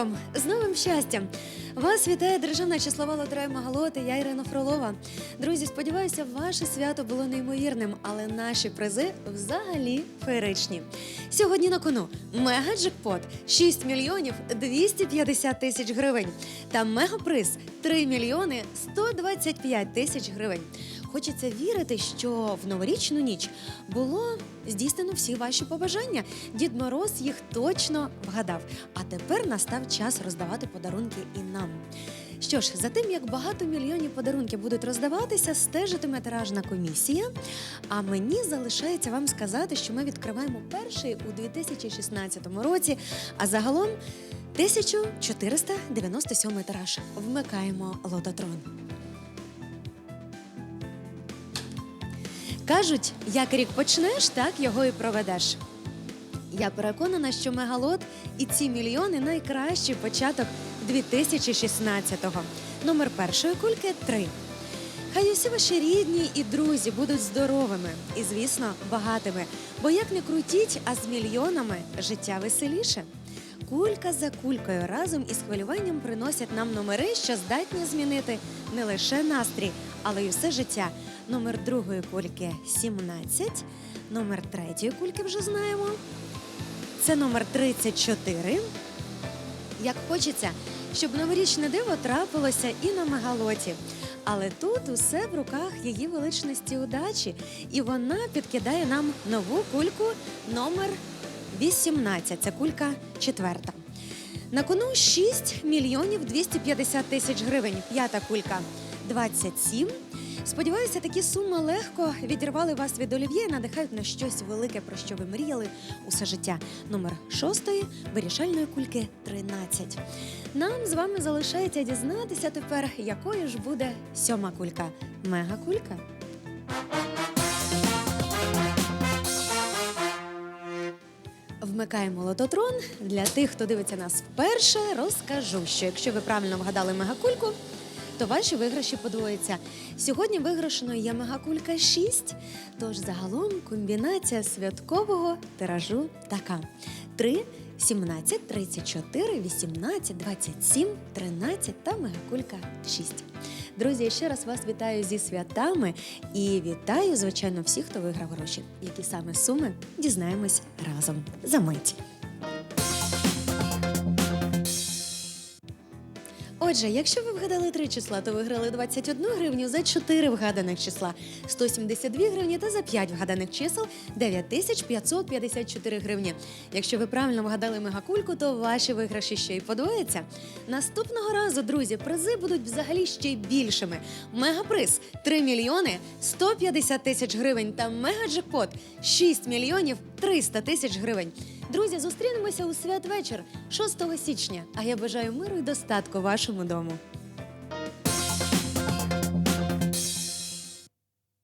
роком! З новим щастям! Вас вітає Державна числова лотерея Магалоти, я Ірина Фролова. Друзі, сподіваюся, ваше свято було неймовірним, але наші призи взагалі феєричні. Сьогодні на кону мега-джекпот 6 мільйонів 250 тисяч гривень та мегаприз 3 мільйони 125 тисяч гривень. Хочеться вірити, що в новорічну ніч було здійснено всі ваші побажання. Дід Мороз їх точно вгадав. А тепер настав час роздавати подарунки і нам. Що ж, за тим, як багато мільйонів подарунків будуть роздаватися, стежитиме тиражна комісія. А мені залишається вам сказати, що ми відкриваємо перший у 2016 році, а загалом 1497 тираж. Вмикаємо лототрон. Кажуть, як рік почнеш, так його і проведеш. Я переконана, що мегалот і ці мільйони найкращий початок 2016-го. Номер першої кульки 3. Хай усі ваші рідні і друзі будуть здоровими і, звісно, багатими. Бо як не крутіть, а з мільйонами життя веселіше. Кулька за кулькою разом із хвилюванням приносять нам номери, що здатні змінити не лише настрій, але й все життя. Номер другої кульки 17, номер третьої кульки вже знаємо. Це номер 34. Як хочеться, щоб новорічне диво трапилося і на мегалоті. Але тут усе в руках її величності удачі, і вона підкидає нам нову кульку номер 18. Це кулька четверта. На кону 6 мільйонів 250 тисяч гривень. П'ята кулька 27. Сподіваюся, такі суми легко відірвали вас від олів'є і надихають на щось велике, про що ви мріяли усе життя. Номер шостої вирішальної кульки 13. Нам з вами залишається дізнатися тепер, якою ж буде сьома кулька. Мега кулька. Вмикаємо лототрон. Для тих, хто дивиться нас вперше, розкажу, що якщо ви правильно вгадали мегакульку, то ваші виграші подвоїться. Сьогодні виграшеною є мегакулька 6, тож загалом комбінація святкового тиражу така: 3, 17, 34, 18, 27, 13 та мегакулька 6. Друзі, ще раз вас вітаю зі святами і вітаю, звичайно, всіх, хто виграв гроші. Які саме суми дізнаємось разом за мить. Отже, якщо ви вгадали три числа, то виграли 21 гривню за 4 вгаданих числа, 172 гривні та за 5 вгаданих чисел 9554 гривні. Якщо ви правильно вгадали мегакульку, то ваші виграші ще й подвояться. Наступного разу, друзі, призи будуть взагалі ще й більшими. Мегаприз 3 мільйони 150 тисяч гривень та мегаджекпот 6 мільйонів 300 тисяч гривень. Друзі, зустрінемося у святвечір 6 січня. А я бажаю миру і достатку вашому дому.